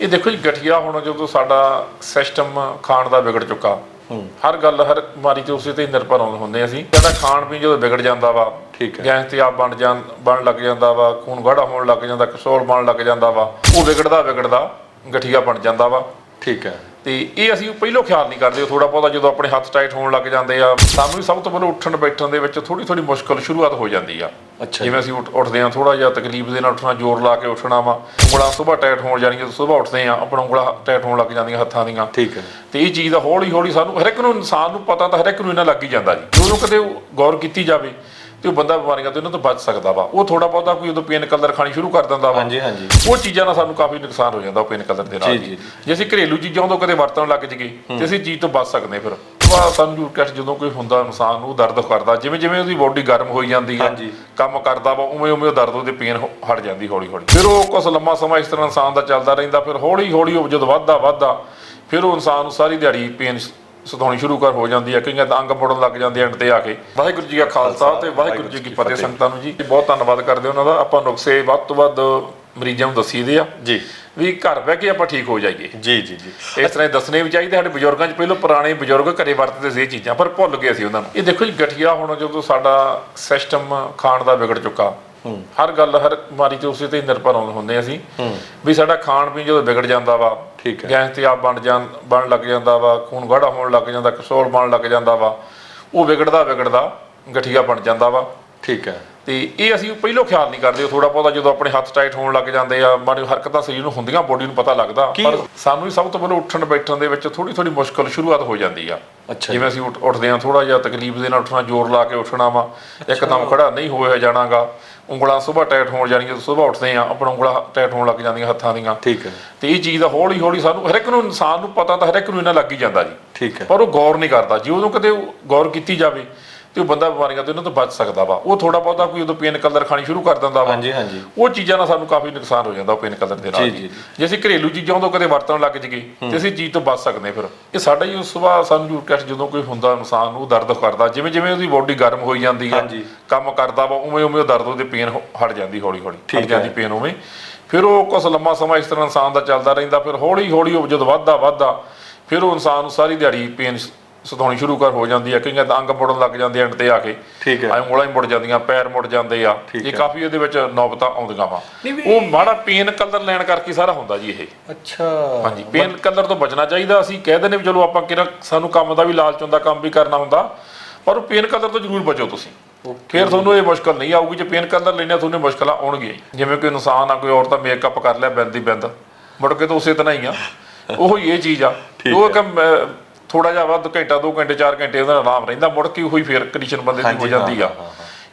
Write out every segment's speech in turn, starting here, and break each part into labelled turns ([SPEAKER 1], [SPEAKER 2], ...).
[SPEAKER 1] ਇਹ ਦੇਖੋ ਜੀ ਗਠੀਆ ਹੁਣ ਜਦੋਂ ਸਾਡਾ ਸਿਸਟਮ ਖਾਣ ਦਾ ਵਿਗੜ ਚੁੱਕਾ ਹਰ ਗੱਲ ਹਰ ਬਿਮਾਰੀ ਤੇ ਉਸੇ ਤੇ ਹੀ ਨਿਰਭਰ ਹੁੰਦੇ ਅਸੀਂ। ਸਾਡਾ ਖਾਣ ਪੀਣ ਜਦੋਂ ਵਿਗੜ ਜਾਂਦਾ ਵਾ
[SPEAKER 2] ਠੀਕ ਹੈ।
[SPEAKER 1] ਗੈਸ ਤੇ ਆਪ ਬਣ ਜਾਂ ਬਣ ਲੱਗ ਜਾਂਦਾ ਵਾ ਖੂਨ ਗਾੜਾ ਹੋਣ ਲੱਗ ਜਾਂਦਾ ਕਸੌਲ ਬਣ ਲੱਗ ਜਾਂਦਾ ਵਾ ਉਹ ਵਿਗੜਦਾ ਵਿਗੜਦਾ ਗਠੀਆ ਬਣ ਜਾਂਦਾ ਵਾ।
[SPEAKER 2] ਠੀਕ ਹੈ।
[SPEAKER 1] ਤੇ ਇਹ ਅਸੀਂ ਪਹਿਲਾਂ ਖਿਆਲ ਨਹੀਂ ਕਰਦੇ ਥੋੜਾ ਬਹੁਤਾ ਜਦੋਂ ਆਪਣੇ ਹੱਥ ਟਾਈਟ ਹੋਣ ਲੱਗ ਜਾਂਦੇ ਆ ਸਾਨੂੰ ਵੀ ਸਭ ਤੋਂ ਪਹਿਲਾਂ ਉੱਠਣ ਬੈਠਣ ਦੇ ਵਿੱਚ ਥੋੜੀ ਥੋੜੀ ਮੁਸ਼ਕਲ ਸ਼ੁਰੂਆਤ ਹੋ ਜਾਂਦੀ ਆ।
[SPEAKER 2] ਅੱਛਾ
[SPEAKER 1] ਜਿਵੇਂ ਅਸੀਂ ਉੱਠ- ਉੱਠਦੇ ਆ ਥੋੜਾ ਜਿਹਾ ਤਕਲੀਫ ਦੇ ਨਾਲ ਉੱਠਣਾ ਜ਼ੋਰ ਲਾ ਕੇ ਉੱਠਣਾ ਵਾ ਉਂਗਲਾਂ ਸੁਬਾਹ ਟਾਈਟ ਹੋਣ ਜਾਣੀਆਂ ਜਦੋਂ ਸੁਬਾਹ ਉੱਠਦੇ ਆ ਆਪਣਾ ਉਂਗਲਾਂ ਟਾਈਟ ਹੋਣ ਲੱਗ ਜਾਂਦੀਆਂ ਹੱਥਾਂ ਦੀਆਂ।
[SPEAKER 2] ਠੀਕ ਹੈ।
[SPEAKER 1] ਤੇ ਇਹ ਚੀਜ਼ ਦਾ ਹੌਲੀ ਹੌਲੀ ਸਾਨੂੰ ਹਰ ਇੱਕ ਨੂੰ ਇਨਸਾਨ ਨੂੰ ਪਤਾ ਤਾਂ ਹਰ ਇੱਕ ਨੂੰ ਇਹਨਾਂ ਲੱਗ ਹੀ ਜਾਂਦਾ ਜੀ। ਜਦੋਂ ਕਦੇ ਗੌਰ ਕੀਤੀ ਜਾਵੇ ਤੇ ਉਹ ਬੰਦਾ ਬਿਮਾਰੀਆਂ ਤੋਂ ਇਹਨਾਂ ਤੋਂ ਬਚ ਸਕਦਾ ਵਾ। ਉਹ ਥੋੜਾ ਬਹੁਤਾ ਕੋਈ ਉਦੋਂ ਪੇਨ ਕਲਰ ਖਾਣੀ ਸ਼ੁਰੂ ਕਰ ਦਿੰਦਾ ਵਾ।
[SPEAKER 2] ਹਾਂਜੀ ਹਾਂਜੀ।
[SPEAKER 1] ਉਹ ਚੀਜ਼ਾਂ ਨਾਲ ਸਾਨੂੰ ਕਾਫੀ ਨੁਕਸਾਨ ਹੋ ਜਾਂਦਾ ਉਹ ਪੇਨ ਕਲਰ ਦੇ ਨਾਲ
[SPEAKER 2] ਜੀ,
[SPEAKER 1] ਜੀ
[SPEAKER 2] ਜੀ,
[SPEAKER 1] ਜੇ ਅਸੀਂ ਘਰੇਲੂ ਚੀਜ਼ਾਂ ਤੋਂ ਕਦੇ ਵਰਤਣ ਲੱਗ ਜਗੇ ਤੇ ਅਸੀਂ ਚੀਜ਼ ਤੋਂ ਬਚ ਸਕਦੇ ਫਿਰ। ਵਾ ਸਾਨੂੰ ਯੂਰ ਕੈਸ਼ ਜਦੋਂ ਕੋਈ ਹੁੰਦਾ ਇਨਸਾਨ ਨੂੰ ਦਰਦ ਕਰਦਾ। ਜਿਵੇਂ ਜਿਵੇਂ ਉਹਦੀ ਬੋਡੀ ਗਰਮ ਹੋਈ ਜਾਂਦੀ ਹੈ
[SPEAKER 2] ਹਾਂਜੀ।
[SPEAKER 1] ਕੰਮ ਕਰਦਾ ਵਾ ਉਵੇਂ ਉਵੇਂ ਉਹ ਦਰਦ ਉਹਦੇ ਪੇਨ ਹਟ ਜਾਂਦੀ ਹੌਲੀ ਹੌਲੀ ਫਿਰ ਉਹ ਕੁਛ ਲੰਮਾ ਸਮਾਂ ਇਸ ਤਰ੍ਹਾਂ ਇਨਸਾਨ ਦਾ ਚੱਲਦਾ ਰਹਿੰਦਾ। ਫਿਰ ਹੌਲੀ ਹੌਲੀ ਉਹ ਜਦੋਂ ਵੱਧਦਾ ਵੱਧਦਾ ਫਿਰ ਉਹ ਇਨਸਾਨ ਨੂੰ ਸਾਰੀ ਦਿਹਾੜੀ ਪੇਨ ਸਤਾਉਣੀ ਸ਼ੁਰੂ ਕਰ ਹੋ ਜਾਂਦੀ ਹੈ ਕਈਆਂ ਦਾ ਅੰਗ ਮੁੜਨ ਲੱਗ ਜਾਂਦੇ ਐਂਡ ਤੇ ਆ ਕੇ। ਵਾਹਿਗੁਰੂ ਜੀ ਕਾ ਖਾਲਸਾ ਤੇ ਵਾਹਿਗੁਰੂ ਜੀ ਕੀ ਫਤਿਹ ਸੰਗਤਾਂ ਨੂੰ ਜੀ। ਬਹੁਤ ਧੰਨਵਾਦ ਕਰਦੇ ਉਹਨਾਂ ਦਾ। ਆਪਾਂ ਨੁਕਸੇ ਵੱਧ ਤੋਂ ਵੱਧ ਮਰੀਜ਼ਾਂ ਨੂੰ ਦੱਸੀਦੇ ਆ।
[SPEAKER 2] ਜੀ।
[SPEAKER 1] ਵੀ ਘਰ ਬਹਿ ਕੇ ਆਪਾਂ ਠੀਕ ਹੋ ਜਾਈਏ।
[SPEAKER 2] ਜੀ ਜੀ ਜੀ।
[SPEAKER 1] ਇਸ ਤਰ੍ਹਾਂ ਦੱਸਣੇ ਵੀ ਚਾਹੀਦੇ ਸਾਡੇ ਬਜ਼ੁਰਗਾਂ 'ਚ ਪਹਿਲਾਂ ਪੁਰਾਣੇ ਬਜ਼ੁਰਗ ਘਰੇ ਵਰਤਦੇ ਸੀ ਇਹ ਚੀਜ਼ਾਂ ਪਰ ਭੁੱਲ ਗਏ ਸੀ ਉਹਨਾਂ ਨੂੰ। ਇਹ ਦੇਖੋ ਜੀ ਗਠੀਆ ਹੁਣ ਜਦੋਂ ਸਾਡਾ ਸਿਸਟਮ ਖਾਣ ਦਾ ਵਿਗੜ ਚੁੱਕਾ। ਹਰ ਗੱਲ ਹਰ ਬਿਮਾਰੀ ਤੇ ਉਸੇ ਤੇ ਹੀ ਨਿਰਭਰ ਹੁੰਦੇ ਹੁੰਦੇ ਅਸੀਂ। ਵੀ ਸਾਡਾ ਖਾਣ ਪੀਣ ਜਦੋਂ ਵਿਗੜ ਜਾਂਦਾ ਵਾ
[SPEAKER 2] ਠੀਕ ਹੈ।
[SPEAKER 1] ਗੈਸ ਤੇ ਆਪ ਬਣ ਜਾਂ ਬਣ ਲੱਗ ਜਾਂਦਾ ਵਾ ਖੂਨ ਗਾੜਾ ਹੋਣ ਲੱਗ ਜਾਂਦਾ ਕਸੌਲ ਬਣ ਲੱਗ ਜਾਂਦਾ ਵਾ ਉਹ ਵਿਗੜਦਾ ਵਿਗੜਦਾ ਗਠੀਆ ਬਣ ਜਾਂਦਾ ਵਾ।
[SPEAKER 2] ਠੀਕ ਹੈ।
[SPEAKER 1] ਤੇ ਇਹ ਅਸੀਂ ਪਹਿਲਾਂ ਖਿਆਲ ਨਹੀਂ ਕਰਦੇ ਥੋੜਾ ਬਹੁਤਾ ਜਦੋਂ ਆਪਣੇ ਹੱਥ ਟਾਈਟ ਹੋਣ ਲੱਗ ਜਾਂਦੇ ਆ ਮਾੜੀ ਹਰਕਤਾਂ ਸਰੀਰ ਨੂੰ ਹੁੰਦੀਆਂ ਬੋਡੀ ਨੂੰ ਪਤਾ ਲੱਗਦਾ ਪਰ ਸਾਨੂੰ ਵੀ ਸਭ ਤੋਂ ਪਹਿਲਾਂ ਉੱਠਣ ਬੈਠਣ ਦੇ ਵਿੱਚ ਥੋੜੀ ਥੋੜੀ ਮੁਸ਼ਕਲ ਸ਼ੁਰੂਆਤ ਹੋ ਜਾਂਦੀ ਆ। ਜਿਵੇਂ ਅਸੀਂ ਉੱਠ- ਉੱਠਦੇ ਆ ਥੋੜਾ ਜਿਹਾ ਤਕਲੀਫ ਦੇ ਨਾਲ ਉੱਠਣਾ ਜ਼ੋਰ ਲਾ ਕੇ ਉੱਠਣਾ ਵਾ ਇੱਕਦਮ ਖੜਾ ਨਹੀਂ ਹੋਇਆ ਜਾਣਾਗਾ ਉਂਗਲਾਂ ਸੁਬਾਹ ਟਾਈਟ ਹੋਣ ਜਾਣੀਆਂ ਜਦੋਂ ਸੁਬਾਹ ਉੱਠਦੇ ਆ ਆਪਣਾ ਉਂਗਲਾਂ ਟਾਈਟ ਹੋਣ ਲੱਗ ਜਾਂਦੀਆਂ ਹੱਥਾਂ ਦੀਆਂ।
[SPEAKER 2] ਠੀਕ ਹੈ।
[SPEAKER 1] ਤੇ ਇਹ ਚੀਜ਼ ਦਾ ਹੌਲੀ ਹੌਲੀ ਸਾਨੂੰ ਹਰ ਇੱਕ ਨੂੰ ਇਨਸਾਨ ਨੂੰ ਪਤਾ ਤਾਂ ਹਰ ਇੱਕ ਨੂੰ ਇਹਨਾਂ ਲੱਗ ਹੀ ਜਾਂਦਾ ਜੀ।
[SPEAKER 2] ਠੀਕ ਹੈ।
[SPEAKER 1] ਪਰ ਉਹ ਗੌਰ ਨਹੀਂ ਕਰਦਾ ਜੇ ਉਹਨੂੰ ਕਦੇ ਗੌਰ ਕੀਤੀ ਜਾਵੇ ਤੇ ਉਹ ਬੰਦਾ ਬਿਮਾਰੀਆਂ ਤੋਂ ਇਹਨਾਂ ਤੋਂ ਬਚ ਸਕਦਾ ਵਾ। ਉਹ ਥੋੜਾ ਬਹੁਤਾ ਕੋਈ ਉਦੋਂ ਪੇਨ ਕਲਰ ਖਾਣੀ ਸ਼ੁਰੂ ਕਰ ਦਿੰਦਾ ਵਾ।
[SPEAKER 2] ਹਾਂਜੀ ਹਾਂਜੀ।
[SPEAKER 1] ਉਹ ਚੀਜ਼ਾਂ ਨਾਲ ਸਾਨੂੰ ਕਾਫੀ ਨੁਕਸਾਨ ਹੋ ਜਾਂਦਾ ਪੇਨ ਕਲਰ ਦੇ ਨਾਲ
[SPEAKER 2] ਜੀ,
[SPEAKER 1] ਜੀ।
[SPEAKER 2] ਜੀ,
[SPEAKER 1] ਜੇ। ਅਸੀਂ ਘਰੇਲੂ ਚੀਜ਼ਾਂ ਤੋਂ ਕਦੇ ਵਰਤਣ ਲੱਗ ਜਗੇ ਤੇ ਅਸੀਂ ਚੀਜ਼ ਤੋਂ ਬਚ ਸਕਦੇ ਫਿਰ। ਇਹ ਸਾਡਾ ਹੀ ਉਸ ਸੁਭਾਅ ਸਾਨੂੰ ਯੂਰ ਕੈਸ਼ ਜਦੋਂ ਕੋਈ ਹੁੰਦਾ ਇਨਸਾਨ ਉਹ ਦਰਦ ਕਰਦਾ। ਜਿਵੇਂ ਜਿਵੇਂ ਉਹਦੀ ਬੋਡੀ ਗਰਮ ਹੋਈ ਜਾਂਦੀ ਹੈ
[SPEAKER 2] ਹਾਂਜੀ।
[SPEAKER 1] ਕੰਮ ਕਰਦਾ ਵਾ ਉਵੇਂ ਉਵੇਂ ਉਹ ਦਰਦ ਉਹਦੇ ਪੇਨ ਹਟ ਜਾਂਦੀ ਹੌਲੀ ਹੌਲੀ।
[SPEAKER 2] ਠੀਕ
[SPEAKER 1] ਹਟ ਜਾਂਦੀ
[SPEAKER 2] ਹੈ।
[SPEAKER 1] ਪੇਨ ਉਵੇਂ। ਫਿਰ ਉਹ ਕੁਛ ਲੰਮਾ ਸਮਾਂ ਇਸ ਤਰ੍ਹਾਂ ਇਨਸਾਨ ਦਾ ਚੱਲਦਾ ਰਹਿੰਦਾ। ਫਿਰ ਹੌਲੀ ਹੌਲੀ ਉਹ ਜਦੋਂ ਵੱਧਦਾ ਵੱਧਦਾ ਫਿਰ ਉਹ ਇਨਸਾਨ ਨੂੰ ਸਾਰੀ ਦਿਹਾੜੀ ਪੇਨ ਸਤਾਉਣੀ ਸ਼ੁਰੂ ਕਰ ਹੋ ਜਾਂਦੀ ਹੈ ਕਈਆਂ ਦਾ ਅੰਗ ਮੁੜਨ ਲੱਗ ਜਾਂਦੇ ਐਂਡ ਤੇ ਆ ਕੇ।
[SPEAKER 2] ਠੀਕ ਹੈ।
[SPEAKER 1] ਐ ਉਂਗਲਾਂ ਹੀ ਮੁੜ ਜਾਂਦੀਆਂ ਪੈਰ ਮੁੜ ਜਾਂਦੇ ਆ।
[SPEAKER 2] ਠੀਕ
[SPEAKER 1] ਇਹ। ਕਾਫੀ ਇਹਦੇ ਵਿੱਚ ਨੌਬਤਾਂ ਆਉਂਦੀਆਂ ਵਾ। ਉਹ ਮਾੜਾ ਪੇਨ ਕਲਰ ਲੈਣ ਕਰਕੇ ਸਾਰਾ ਹੁੰਦਾ ਜੀ ਇਹ।
[SPEAKER 2] ਅੱਛਾ।
[SPEAKER 1] ਹਾਂਜੀ ਪੇਨ ਕਲਰ ਤੋਂ ਬਚਣਾ ਚਾਹੀਦਾ। ਅਸੀਂ ਕਹਿ ਦਿੰਦੇ ਵੀ ਚਲੋ ਆਪਾਂ ਕਿਹੜਾ ਸਾਨੂੰ ਕੰਮ ਦਾ ਵੀ ਲਾਲਚ ਹੁੰਦਾ ਕੰਮ ਵੀ ਕਰਨਾ ਹੁੰਦਾ ਪਰ ਪੇਨ ਕਲਰ ਤੋਂ ਜ਼ਰੂਰ ਬਚੋ ਤੁਸੀਂ। ਫਿਰ ਤੁਹਾਨੂੰ ਇਹ ਮੁਸ਼ਕਲ ਨਹੀਂ ਆਊਗੀ। ਜੇ ਪੇਨ ਕਲਰ ਲੈਣਾ ਤੁਹਾਨੂੰ ਮੁਸ਼ਕਲਾਂ ਆਉਣਗੀਆਂ। ਜਿਵੇਂ ਕੋਈ ਇਨਸਾਨ ਆ ਕੋਈ ਔਰਤ ਆ ਮੇਕਅਪ ਕਰ ਲਿਆ ਬਿੰਦ ਦੀ ਬਿੰਦ ਮੁੜ ਕੇ ਤਾਂ ਉਸੇ ਤਰ੍ਹਾਂ ਹੀ ਆ। ਉਹ ਹੀ ਇਹ ਚੀਜ਼ ਆ। ਉਹ ਕਿ ਥੋੜਾ ਜਿਹਾ ਵੱਧ ਘੰਟਾ 2 ਘੰਟੇ 4 ਘੰਟੇ ਉਹਦਾ ਆਰਾਮ ਰਹਿੰਦਾ ਮੁੜ ਕੇ ਉਹੀ ਫੇਰ ਕੰਡੀਸ਼ਨ ਬੰਦੇ ਦੀ ਹੋ ਜਾਂਦੀ ਆ।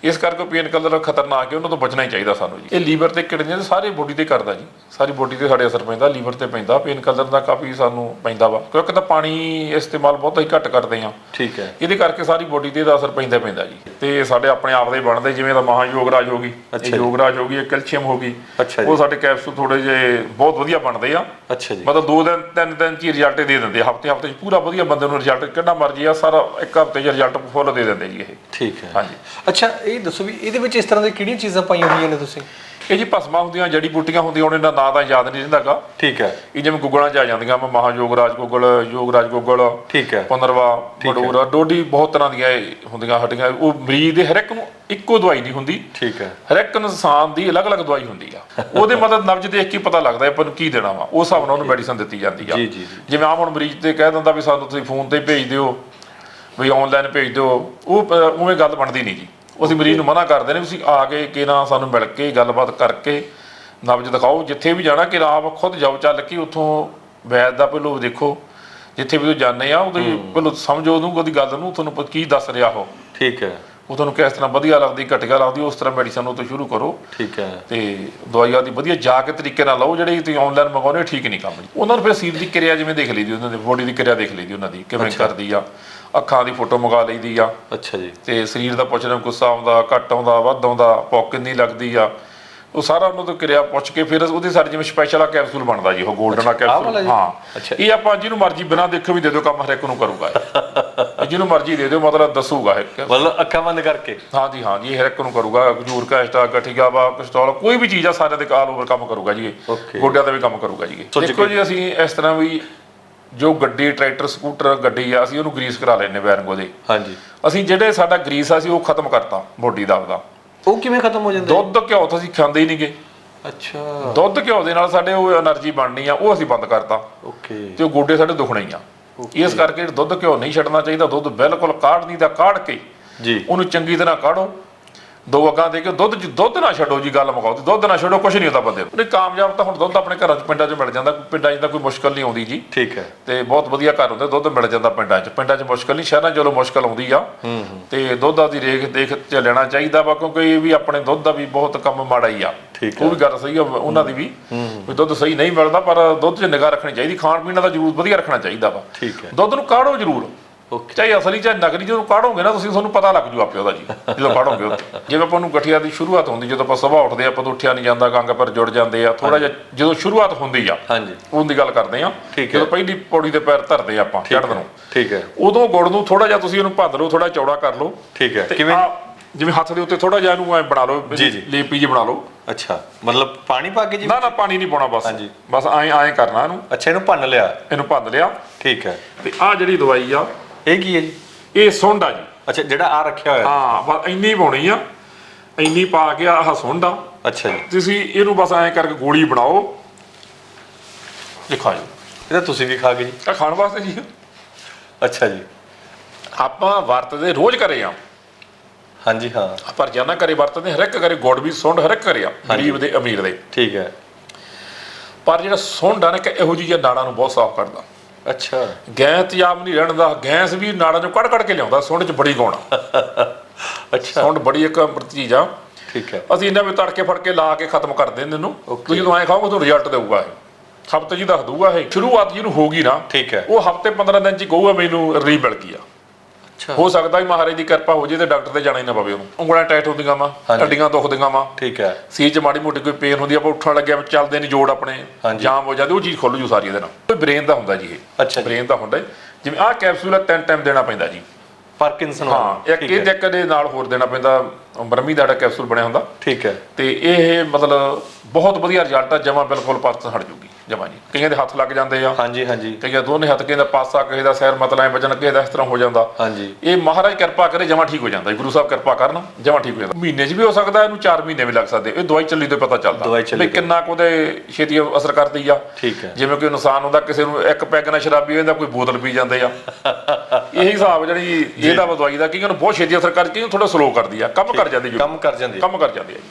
[SPEAKER 1] ਇਸ ਕਰਕੇ ਪੇਨ ਕਲਰ ਖਤਰਨਾਕ ਹੈ ਉਹਨਾਂ ਤੋਂ ਬਚਣਾ ਹੀ ਚਾਹੀਦਾ ਸਾਨੂੰ ਜੀ। ਇਹ ਲੀਵਰ ਤੇ ਕਿਡਨੀਆਂ ਤੇ ਸਾਰੇ ਬੋਡੀ ਤੇ ਕਰਦਾ ਜੀ। ਸਾਰੀ ਬੋਡੀ ਤੇ ਸਾਡੇ ਅਸਰ ਪੈਂਦਾ ਲੀਵਰ ਤੇ ਪੈਂਦਾ। ਪੇਨ ਕਲਰ ਦਾ ਕਾਫੀ ਸਾਨੂੰ ਪੈਂਦਾ ਵਾ। ਕਿਉਂਕਿ ਤਾਂ ਪਾਣੀ ਇਸਤੇਮਾਲ ਬਹੁਤ ਹੀ ਘੱਟ ਕਰਦੇ ਆ
[SPEAKER 2] ਠੀਕ ਹੈ।
[SPEAKER 1] ਇਹਦੇ ਕਰਕੇ ਸਾਰੀ ਬੋਡੀ ਤੇ ਇਹਦਾ ਅਸਰ ਪੈਂਦਾ ਪੈਂਦਾ ਜੀ। ਤੇ ਸਾਡੇ ਆਪਣੇ ਆਪ ਦੇ ਬਣਦੇ ਜਿਵੇਂ ਦਾ ਮਹਾਯੋਗਰਾਜ ਹੋ ਗਈ।
[SPEAKER 2] ਅੱਛਾ
[SPEAKER 1] ਇਹ
[SPEAKER 2] ਜੀ।
[SPEAKER 1] ਯੋਗਰਾਜ ਹੋ ਗਈ ਇਹ ਕੈਲਸ਼ੀਅਮ ਹੋ ਗਈ।
[SPEAKER 2] ਅੱਛਾ ਜੀ।
[SPEAKER 1] ਉਹ ਸਾਡੇ ਕੈਪਸੂਲ ਥੋੜੇ ਜਿਹੇ ਬਹੁਤ ਵਧੀਆ ਬਣਦੇ ਆ।
[SPEAKER 2] ਅੱਛਾ ਜੀ।
[SPEAKER 1] ਮਤਲਬ ਦੋ ਦਿਨ ਤਿੰਨ ਦਿਨ ਚ ਰਿਜ਼ਲਟ ਦੇ ਦਿੰਦੇ ਹਫ਼ਤੇ ਹਫ਼ਤੇ ਚ ਪੂਰਾ ਵਧੀਆ ਬੰਦੇ ਨੂੰ ਰਿਜ਼ਲਟ ਕਿੰਨਾ ਮਰਜ਼ੀ ਆ ਸਾਰਾ ਇੱਕ ਹਫ਼ਤੇ ਚ ਰਿਜ਼ਲਟ ਫੁੱਲ ਦੇ ਦਿੰਦੇ ਜੀ ਇਹ।
[SPEAKER 2] ਠੀਕ ਹੈ।
[SPEAKER 1] ਹਾਂਜੀ।
[SPEAKER 2] ਅੱਛਾ ਇਹ ਦੱਸੋ ਵੀ ਇਹਦੇ ਵਿੱਚ ਇਸ ਤਰ੍ਹਾਂ ਦੀਆਂ ਕਿਹੜੀਆਂ ਚੀਜ਼ਾਂ ਪਾਈਆਂ ਹੋਈਆਂ ਨੇ ਤੁਸੀਂ?
[SPEAKER 1] ਇਹ ਜੀ ਭਸਮਾਂ ਹੁੰਦੀਆਂ ਜੜੀ ਬੂਟੀਆਂ ਹੁੰਦੀਆਂ ਉਹਨਾਂ ਦਾ ਨਾਂ ਤਾਂ ਯਾਦ ਨਹੀਂ ਰਹਿੰਦਾਗਾ
[SPEAKER 2] ਠੀਕ ਹੈ।
[SPEAKER 1] ਇਹ ਜਿਵੇਂ ਗੁੱਗਲਾਂ ਚ ਆ ਜਾਂਦੀਆਂ ਮੈਂ ਮਹਾਯੋਗਰਾਜ ਗੁੱਗਲ ਯੋਗਰਾਜ ਗੁੱਗਲ
[SPEAKER 2] ਠੀਕ ਹੈ।
[SPEAKER 1] ਪੰਦਰਵਾ ਬਡੂਰਾ ਡੋਡੀ ਬਹੁਤ ਤਰ੍ਹਾਂ ਦੀਆਂ ਇਹ ਹੁੰਦੀਆਂ ਹੱਡੀਆਂ। ਉਹ ਮਰੀਜ਼ ਦੇ ਹਰ ਇੱਕ ਨੂੰ ਇੱਕੋ ਦਵਾਈ ਨਹੀਂ ਹੁੰਦੀ।
[SPEAKER 2] ਠੀਕ ਹੈ।
[SPEAKER 1] ਹਰ ਇੱਕ ਇਨਸਾਨ ਦੀ ਅਲੱਗ-ਅਲੱਗ ਦਵਾਈ ਹੁੰਦੀ ਆ। ਉਹਦੇ ਮਤਲਬ ਨਬਜ ਦੇਖ ਕੇ ਹੀ ਪਤਾ ਲੱਗਦਾ ਆਪਾਂ ਨੂੰ ਕੀ ਦੇਣਾ ਵਾ। ਉਸ ਹਿਸਾਬ ਨਾਲ ਉਹਨੂੰ ਮੈਡੀਸਨ ਦਿੱਤੀ ਜਾਂਦੀ ਆ। ਜਿਵੇਂ ਆਮ ਹੁਣ ਮਰੀਜ਼ ਤੇ ਕਹਿ ਦਿੰਦਾ ਵੀ ਸਾਨੂੰ ਤੁਸੀਂ ਫੋਨ ਤੇ ਭੇਜ ਦਿਓ ਵੀ ਆਨਲਾਈਨ ਭੇਜ ਦਿਓ। ਉਹ ਉਵੇਂ ਗੱਲ ਬਣਦੀ ਨਹੀਂ ਜੀ। ਅਸੀਂ ਮਰੀਜ਼ ਨੂੰ ਮਨਾ ਕਰਦੇ ਨੇ ਵੀ ਤੁਸੀਂ ਆ ਕੇ ਕਿ ਨਾ ਸਾਨੂੰ ਮਿਲ ਕੇ ਗੱਲਬਾਤ ਕਰਕੇ ਨਬਜ ਦਿਖਾਓ। ਜਿੱਥੇ ਵੀ ਜਾਣਾ ਕਿ ਆਪ ਖੁਦ ਜਾਓ ਚੱਲ ਕੇ ਉੱਥੋਂ ਵੈਦ ਦਾ ਪਹਿਲੋਂ ਦੇਖੋ। ਜਿੱਥੇ ਵੀ ਉਹ ਜਾਂਦੇ ਆ ਉਹਦੀ ਪਹਿਲੋਂ ਸਮਝੋ ਉਹਨੂੰ ਉਹਦੀ ਗੱਲ ਨੂੰ ਤੁਹਾਨੂੰ ਕੀ ਦੱਸ ਰਿਹਾ ਉਹ।
[SPEAKER 2] ਠੀਕ ਹੈ।
[SPEAKER 1] ਉਹ ਤੁਹਾਨੂੰ ਕਿਸ ਤਰ੍ਹਾਂ ਵਧੀਆ ਲੱਗਦੀ ਘਟੀਆ ਲੱਗਦੀ ਉਸ ਤਰ੍ਹਾਂ ਮੈਡੀਸਨ ਉਹ ਤੋਂ ਸ਼ੁਰੂ ਕਰੋ।
[SPEAKER 2] ਠੀਕ ਹੈ।
[SPEAKER 1] ਤੇ ਦਵਾਈਆਂ ਦੀ ਵਧੀਆ ਜਾ ਕੇ ਤਰੀਕੇ ਨਾਲ ਲਓ ਜਿਹੜੇ ਤੁਸੀਂ ਆਨਲਾਈਨ ਮੰਗਾਉਣੇ ਠੀਕ ਨਹੀਂ ਕੰਮ। ਉਹਨਾਂ ਨੂੰ ਫਿਰ ਸਰੀਰ ਦੀ ਕਿਰਿਆ ਜਿਵੇਂ ਦੇਖ ਲਈਦੀ ਉਹਨਾਂ ਦੀ ਬੋਡੀ ਦੀ ਕਿਰਿਆ ਦੇਖ ਲਈਦੀ ਉਹਨਾਂ ਦੀ ਕਿਵੇਂ ਕਰਦੀ ਆ। ਅੱਖਾਂ ਦੀ ਫੋਟੋ ਮੰਗਾ ਲਈਦੀ ਆ।
[SPEAKER 2] ਅੱਛਾ ਜੀ।
[SPEAKER 1] ਤੇ ਸਰੀਰ ਦਾ ਪੁੱਛਣਾ ਗੁੱਸਾ ਆਉਂਦਾ ਘੱਟ ਆਉਂਦਾ ਵੱਧ ਆਉਂਦਾ ਭੁੱਖ ਕਿੰਨੀ ਲੱਗਦੀ ਆ। ਉਹ ਸਾਰਾ ਉਹਨਾਂ ਤੋਂ ਕਿਰਿਆ ਪੁੱਛ ਕੇ ਫਿਰ ਉਹਦੇ ਸਾਰੇ ਜਿਵੇਂ ਸਪੈਸ਼ਲ ਆ ਕੈਪਸੂਲ ਬਣਦਾ ਜੀ ਉਹ 골ਡਨ ਆ ਕੈਪਸੂਲ? ਹਾਂ।
[SPEAKER 2] ਅੱਛਾ।
[SPEAKER 1] ਇਹ ਆਪਾਂ ਜਿਹਨੂੰ ਮਰਜ਼ੀ ਬਿਨਾਂ ਦੇਖੋ ਵੀ ਦੇ ਦਿਓ ਕੰਮ ਹਰ ਇੱਕ ਨੂੰ ਕਰੂਗਾ ਇਹ। ਜਿਹਨੂੰ ਮਰਜ਼ੀ ਦੇ ਦਿਓ ਮਤਲਬ ਦੱਸੂਗਾ ਇਹ
[SPEAKER 2] ਮਤਲਬ ਅੱਖਾਂ ਬੰਦ ਕਰਕੇ?
[SPEAKER 1] ਹਾਂ ਜੀ ਹਾਂ ਜੀ ਹਰ ਇੱਕ ਨੂੰ ਕਰੂਗਾ। ਖਜੂਰ ਕੈਸਟਾ ਗਠੀਆ ਵਾ ਕਸਟੋਲ ਕੋਈ ਵੀ ਚੀਜ਼ ਆ ਸਾਰੇ ਦੇ ਆਲ ਓਵਰ ਕੰਮ ਕਰੂਗਾ ਜੀ. ਗੋਡਿਆਂ ਦਾ ਵੀ ਕੰਮ ਕਰੂਗਾ ਜੀ ਦੇਖੋ ਜੀ ਅਸੀਂ ਇਸ ਤਰ੍ਹਾਂ ਵੀ ਜੋ ਗੱਡੀ ਟਰੈਕਟਰ ਸਕੂਟਰ ਗੱਡੀ ਆ ਅਸੀਂ ਉਹਨੂੰ ਗਰੀਸ ਕਰਾ ਲੈਨੇ ਬੈਰਿੰਗ ਉਹਦੇ
[SPEAKER 2] ਹਾਂਜੀ।
[SPEAKER 1] ਅਸੀਂ ਜਿਹੜੇ ਸਾਡਾ ਗਰੀਸ ਆ ਸੀ ਉਹ ਖਤਮ ਕਰਤਾ ਬੋਡੀ ਦਾ ਆਪਦਾ।
[SPEAKER 2] ਉਹ ਕਿਵੇਂ ਖਤਮ ਹੋ ਜਾਂਦਾ?
[SPEAKER 1] ਦੁੱਧ ਘਿਓ ਤਾਂ ਅਸੀਂ ਖਾਂਦੇ ਹੀ ਨਹੀਂਗੇ।
[SPEAKER 2] ਅੱਛਾ।
[SPEAKER 1] ਦੁੱਧ ਘਿਓ ਦੇ ਨਾਲ ਸਾਡੇ ਉਹ એનર્ਜੀ ਬਣਨੀ ਆ ਉਹ ਅਸੀਂ ਬੰਦ ਕਰਤਾ।
[SPEAKER 2] ਓਕੇ।
[SPEAKER 1] ਤੇ ਉਹ ਗੋਡੇ ਸਾਡੇ ਦੁਖਣੇ ਆ। ਇਸ ਕਰਕੇ ਦੁੱਧ ਘਿਓ ਨਹੀਂ ਛੱਡਣਾ ਚਾਹੀਦਾ। ਦੁੱਧ ਬਿਲਕੁਲ ਕਾੜ ਨਹੀਂ ਦਾ ਕਾੜ ਕੇ
[SPEAKER 2] ਜੀ।
[SPEAKER 1] ਉਹਨੂੰ ਚੰਗੀ ਤਰ੍ਹਾਂ ਕਾੜੋ ਦੋ ਅੱਗਾਂ ਦੇ ਕੇ ਦੁੱਧ ਦੁੱਧ ਨਾ ਛੱਡੋ ਜੀ ਗੱਲ ਮੁਕਾਓ ਦੁੱਧ ਨਾ ਛੱਡੋ ਕੁਝ ਨਹੀਂ ਹੁੰਦਾ ਬੰਦੇ ਨੂੰ। ਨਹੀਂ ਕਾਮਯਾਬ ਤਾਂ ਹੁਣ ਦੁੱਧ ਆਪਣੇ ਘਰਾਂ ਚ ਪਿੰਡਾਂ ਚ ਮਿਲ ਜਾਂਦਾ। ਪਿੰਡਾਂ 'ਚ ਤਾਂ ਕੋਈ ਮੁਸ਼ਕਲ ਨਹੀਂ ਆਉਂਦੀ ਜੀ।
[SPEAKER 2] ਠੀਕ ਹੈ।
[SPEAKER 1] ਤੇ ਬਹੁਤ ਵਧੀਆ ਘਰ ਹੁੰਦੇ ਦੁੱਧ ਮਿਲ ਜਾਂਦਾ ਪਿੰਡਾਂ 'ਚ। ਪਿੰਡਾਂ 'ਚ ਮੁਸ਼ਕਲ ਨਹੀਂ ਸ਼ਹਿਰਾਂ 'ਚ ਚਲੋ ਮੁਸ਼ਕਲ ਆਉਂਦੀ ਆ। ਤੇ ਦੁੱਧ ਦੀ ਰੇਖ ਦੇਖ ਚ ਲੈਣਾ ਚਾਹੀਦਾ ਵਾ ਕਿਉਂਕਿ ਇਹ ਵੀ ਆਪਣੇ ਦੁੱਧ ਦਾ ਵੀ ਬਹੁਤ ਕੰਮ ਮਾੜਾ ਹੀ ਆ।
[SPEAKER 2] ਠੀਕ
[SPEAKER 1] ਉਹ ਵੀ ਗੱਲ ਸਹੀ ਆ ਉਹਨਾਂ ਦੀ ਵੀ। ਵੀ ਦੁੱਧ ਸਹੀ ਨਹੀਂ ਮਿਲਦਾ ਪਰ ਦੁੱਧ 'ਚ ਨਿਗਾਹ ਰੱਖਣੀ ਚਾਹੀਦੀ। ਖਾਣ ਪੀਣ ਦਾ ਜ਼ਰੂਰ ਵਧੀਆ ਰੱਖਣਾ ਚਾਹੀਦਾ ਵਾ।
[SPEAKER 2] ਠੀਕ ਹੈ।
[SPEAKER 1] ਦੁੱਧ ਨੂੰ ਕਾੜੋ ਜ਼ਰੂਰ। ਚਾਹੇ ਅਸਲੀ ਚਾਹੇ ਨਕਲੀ ਜਦੋਂ ਕਾੜੋਗੇ ਨਾ ਤੁਸੀਂ ਤੁਹਾਨੂੰ ਪਤਾ ਲੱਗ ਜੂ ਆਪੇ ਉਹਦਾ ਜੀ ਜਦੋਂ ਉੱਥੇ। ਜਿਵੇਂ ਆਪਾਂ ਨੂੰ ਗਠੀਆ ਦੀ ਸ਼ੁਰੂਆਤ ਹੁੰਦੀ ਜਦੋਂ ਆਪਾਂ ਸਵੇਰ ਉੱਠਦੇ ਆ ਆਪਾਂ ਤੋਂ ਉੱਠਿਆ ਨਹੀਂ ਜਾਂਦਾ ਗੰਗ ਪਰ ਜੁੜ ਜਾਂਦੇ ਆ ਥੋੜਾ ਜਿਹਾ ਜਦੋਂ ਸ਼ੁਰੂਆਤ ਹੁੰਦੀ ਆ
[SPEAKER 2] ਹਾਂਜੀ।
[SPEAKER 1] ਉਹਦੀ ਗੱਲ ਕਰਦੇ ਆ। ਜਦੋਂ ਪਹਿਲੀ ਪੌੜੀ ਤੇ ਪੈਰ ਧਰਦੇ ਆ ਆਪਾਂ ਚੜ੍ਹਨ ਨੂੰ।
[SPEAKER 2] ਠੀਕ ਹੈ।
[SPEAKER 1] ਉਦੋਂ ਗੁੜ ਨੂੰ ਥੋੜਾ ਜਿਹਾ ਤੁਸੀਂ ਉਹਨੂੰ ਭੰਨ ਲਓ ਥੋੜਾ ਚੌੜਾ ਕਰ ਲਓ।
[SPEAKER 2] ਠੀਕ ਹੈ। ਕਿਵੇਂ?
[SPEAKER 1] ਜਿਵੇਂ ਹੱਥ ਦੇ ਉੱਤੇ ਥੋੜਾ ਜਿਹਾ ਇਹਨੂੰ ਐ ਬਣਾ ਲਓ। ਲੇਪੀ ਜੀ ਬਣਾ ਲਓ।
[SPEAKER 2] ਅੱਛਾ। ਮਤਲਬ ਪਾਣੀ ਪਾ ਕੇ ਜੀ?
[SPEAKER 1] ਨਾ ਨਾ ਪਾਣੀ ਨਹੀਂ ਪਾਉਣਾ ਬਸ।
[SPEAKER 2] ਹਾਂਜੀ।
[SPEAKER 1] ਬਸ ਐਂ ਐਂ ਕਰਨਾ ਇਹਨੂੰ।
[SPEAKER 2] ਅੱਛਾ ਇਹਨੂੰ ਭੰਨ ਲਿਆ?
[SPEAKER 1] ਇਹਨੂੰ ਭੰਨ ਲਿਆ।
[SPEAKER 2] ਠੀਕ ਹੈ।
[SPEAKER 1] ਤੇ ਆਹ ਜਿਹੜੀ ਦਵਾਈ ਆ
[SPEAKER 2] ਇਹ ਕੀ ਹੈ ਜੀ?
[SPEAKER 1] ਇਹ ਸੁੰਡ ਜੀ।
[SPEAKER 2] ਅੱਛਾ ਜਿਹੜਾ ਆ ਰੱਖਿਆ ਹੋਇਆ।
[SPEAKER 1] ਹਾਂ ਬਸ ਇੰਨੀ ਪਾਉਣੀ ਆ। ਇੰਨੀ ਪਾ ਕੇ ਆਹ ਸੁੰਡ
[SPEAKER 2] ਅੱਛਾ ਜੀ।
[SPEAKER 1] ਤੁਸੀਂ ਇਹਨੂੰ ਬਸ ਐਂ ਕਰਕੇ ਗੋਲੀ ਬਣਾਓ। ਦਿਖਾਓ
[SPEAKER 2] ਇਹ ਤਾਂ ਤੁਸੀਂ ਵੀ ਖਾ ਗਏ ਜੀ।
[SPEAKER 1] ਤਾਂ ਖਾਣ ਵਾਸਤੇ ਜੀ
[SPEAKER 2] ਅੱਛਾ ਜੀ।
[SPEAKER 1] ਆਪਾਂ ਵਰਤਦੇ ਰੋਜ਼ ਕਰੇ ਆ।
[SPEAKER 2] ਹਾਂਜੀ ਹਾਂ।
[SPEAKER 1] ਪਰ ਜਾਨਾ ਕਰੇ ਵਰਤਦੇ ਹਰ ਇੱਕ ਕਰੇ ਗੁੜ ਵੀ ਸੁੰਡ ਹਰ ਇੱਕ ਕਰੇ ਆ ਗਰੀਬ ਦੇ ਅਮੀਰ ਦੇ।
[SPEAKER 2] ਠੀਕ ਹੈ।
[SPEAKER 1] ਪਰ ਜਿਹੜਾ ਸੁੰਡ ਆ ਨਾ ਕਿ ਇਹੋ ਜਿਹੀ ਨਾੜਾਂ ਨੂੰ ਬਹੁਤ ਸਾਫ਼ ਕਰਦਾ।
[SPEAKER 2] ਅੱਛਾ।
[SPEAKER 1] ਗੈਸ ਤਿਆਬ ਨਹੀਂ ਰਹਿਣ ਦਾ ਗੈਸ ਵੀ ਨਾੜਾਂ ਚੋਂ ਕੱਢ ਕੱਢ ਕੇ ਲਿਆਉਂਦਾ ਸੁੰਡ 'ਚ ਬੜੀ ਗੌਣਾ
[SPEAKER 2] ਅੱਛਾ।
[SPEAKER 1] ਸੁੰਡ ਬੜੀ ਇੱਕ ਅੰਮ੍ਰਿਤ ਚੀਜ਼ ਆ।
[SPEAKER 2] ਠੀਕ ਹੈ।
[SPEAKER 1] ਅਸੀਂ ਇਹਨਾਂ ਵਿੱਚ ਤੜਕੇ ਫੜ ਕੇ ਲਾ ਕੇ ਖਤਮ ਕਰ ਦਿੰਦੇ ਇਹਨੂੰ. ਤੁਸੀਂ ਜਦੋਂ ਐਂ ਖਾਓਗੇ ਤੁਹਾਨੂੰ ਰਿਜ਼ਲਟ ਦੇਊਗਾ ਇਹ। ਹਫ਼ਤੇ ਜੀ ਦੱਸ ਦਊਗਾ ਇਹ। ਸ਼ੁਰੂਆਤ ਜਿਹਨੂੰ ਹੋਗੀ ਨਾ
[SPEAKER 2] ਠੀਕ ਹੈ।
[SPEAKER 1] ਉਹ ਹਫ਼ਤੇ 15 ਦਿਨ ਚ ਕਹੂਗਾ ਮੈਨੂੰ ਰਿਲੀਵ ਮਿਲ ਗਈ ਆ। ਹੋ ਸਕਦਾ ਵੀ ਮਹਾਰਾਜ ਦੀ ਕਿਰਪਾ ਹੋ ਜੇ ਤੇ ਡਾਕਟਰ ਤੇ ਜਾਣਾ ਹੀ ਨਾ ਪਵੇ ਉਹਨੂੰ। ਉਂਗਲਾਂ ਟਾਈਟ ਹੁੰਦੀਆਂ ਵਾ। ਹੱਡੀਆਂ ਦੁਖਦੀਆਂ ਵਾ।
[SPEAKER 2] ਠੀਕ ਹੈ।
[SPEAKER 1] ਸੀਰ ਚ ਮਾੜੀ ਮੋਟੀ ਕੋਈ ਪੇਨ ਹੁੰਦੀ ਆ, ਆਪਾਂ ਉੱਠਣ ਲੱਗਿਆ ਚੱਲਦੇ ਨਹੀਂ ਜੋੜ ਆਪਣੇ। ਜਾਮ ਹੋ ਜਾਂਦੇ ਉਹ ਚੀਜ਼ ਖੁੱਲ ਜੂ ਸਾਰੀ ਇਹਦੇ ਨਾਲ। ਕੋਈ ਬ੍ਰੇਨ ਦਾ ਹੁੰਦਾ ਜੀ ਇਹ।
[SPEAKER 2] ਅੱਛਾ
[SPEAKER 1] ਬ੍ਰੇਨ ਦਾ ਹੁੰਦਾ। ਜਿਵੇਂ ਆਹ ਕੈਪਸੂਲ ਤਿੰਨ ਟਾਈਮ ਦੇਣਾ ਪੈਂਦਾ ਜੀ।
[SPEAKER 2] ਪਾਰਕਿੰਸਨ
[SPEAKER 1] ਹਾਂ ਇੱਕ ਇਹ ਚੱਕ ਦੇ ਨਾਲ ਹੋਰ ਦੇਣਾ ਪੈਂਦਾ ਬਰਮੀ ਦਾ ਕੈਪਸੂਲ ਬਣਿਆ ਹੁੰਦਾ।
[SPEAKER 2] ਠੀਕ ਹੈ।
[SPEAKER 1] ਤੇ ਇਹ ਮਤਲਬ ਬਹੁਤ ਵਧੀਆ ਰਿਜ਼ਲਟ ਆ ਜਮਾ ਬਿਲਕੁਲ ਪਰਤ ਹਟ ਜੂਗੀ। ਜਮਾ ਜੀ। ਕਈਆਂ ਦੇ ਹੱਥ ਲੱਗ ਜਾਂਦੇ ਆ।
[SPEAKER 2] ਹਾਂਜੀ ਹਾਂਜੀ।
[SPEAKER 1] ਕਈਆਂ ਦੋਨੇ ਹੱਥ ਕਿਸੇ ਦਾ ਪਾਸਾ ਕਿਸੇ ਦਾ ਸਿਰ ਮਤਲਬ ਐ ਕਿਸੇ ਦਾ ਇਸ ਤਰ੍ਹਾਂ ਹੋ ਜਾਂਦਾ।
[SPEAKER 2] ਹਾਂਜੀ।
[SPEAKER 1] ਇਹ ਮਹਾਰਾਜ ਕਿਰਪਾ ਕਰੇ ਜਮਾ ਠੀਕ ਹੋ ਜਾਂਦਾ। ਗੁਰੂ ਸਾਹਿਬ ਕਿਰਪਾ ਕਰਨ ਜਮਾ ਠੀਕ ਹੋ ਜਾਂਦਾ। ਮਹੀਨੇ 'ਚ ਵੀ ਹੋ ਸਕਦਾ ਇਹਨੂੰ 4 ਮਹੀਨੇ ਵੀ ਲੱਗ ਸਕਦੇ। ਇਹ ਦਵਾਈ ਚੱਲੀ ਤੋਂ ਪਤਾ ਚੱਲਦਾ।
[SPEAKER 2] ਦਵਾਈ ਚੱਲੀ
[SPEAKER 1] ਵੀ ਕਿੰਨਾ ਕੁ ਉਹਦੇ ਛੇਤੀ ਅਸਰ ਕਰਦੀ ਆ।
[SPEAKER 2] ਠੀਕ ਹੈ।
[SPEAKER 1] ਜਿਵੇਂ ਕੋਈ ਨੁਕਸਾਨ ਹੁੰਦਾ ਕਿਸੇ ਨੂੰ ਇੱਕ ਪੈਗ ਨਾਲ ਸ਼ਰਾਬੀ ਹੋ ਜਾਂਦਾ ਕੋਈ ਬੋਤਲ ਪੀ ਜਾਂਦੇ ਆ। ਇਹੀ ਹਿਸਾਬ ਜਿਹੜੀ ਇਹਦਾ ਦਵਾਈ ਦਾ ਕਿ ਉਹਨੂੰ ਬਹੁਤ ਛੇਤੀ ਅਸਰ ਕਰਕੇ ਥੋੜਾ ਸਲੋ ਕਰਦੀ ਆ। ਕੰਮ ਕਰ ਜਾਂਦੀ
[SPEAKER 2] ਕੰਮ ਕਰ ਜਾਂਦੀ।
[SPEAKER 1] ਕੰਮ ਕਰ ਜਾਂਦੀ ਆ